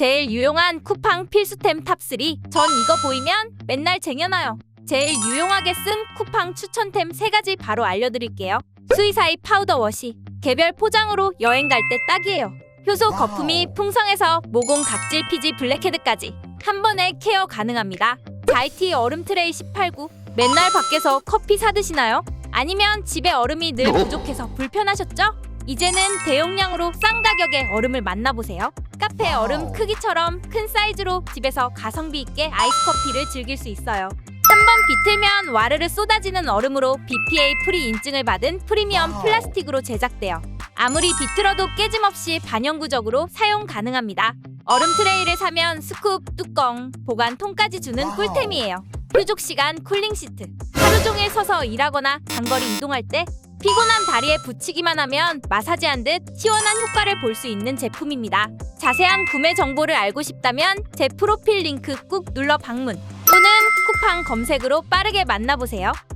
제일 유용한 쿠팡 필수템 탑3. 전 이거 보이면 맨날 쟁여놔요. 제일 유용하게 쓴 쿠팡 추천템 3가지 바로 알려드릴게요. 수이사이 파우더 워시. 개별 포장으로 여행 갈 때 딱이에요. 효소 거품이 풍성해서 모공 각질 피지 블랙헤드까지 한 번에 케어 가능합니다. 자이티 얼음 트레이 18구. 맨날 밖에서 커피 사 드시나요? 아니면 집에 얼음이 늘 부족해서 불편하셨죠? 이제는 대용량으로 싼 가격에 얼음을 만나보세요. 카페 얼음 크기처럼 큰 사이즈로 집에서 가성비 있게 아이스 커피를 즐길 수 있어요. 한 번 비틀면 와르르 쏟아지는 얼음으로 BPA 프리 인증을 받은 프리미엄 플라스틱으로 제작돼요. 아무리 비틀어도 깨짐 없이 반영구적으로 사용 가능합니다. 얼음 트레이를 사면 스쿱, 뚜껑, 보관 통까지 주는 꿀템이에요. 휴족 시간 쿨링 시트. 하루 종일 서서 일하거나 장거리 이동할 때 피곤한 다리에 붙이기만 하면 마사지한 듯 시원한 효과를 볼 수 있는 제품입니다. 자세한 구매 정보를 알고 싶다면 제 프로필 링크 꾹 눌러 방문 또는 쿠팡 검색으로 빠르게 만나보세요.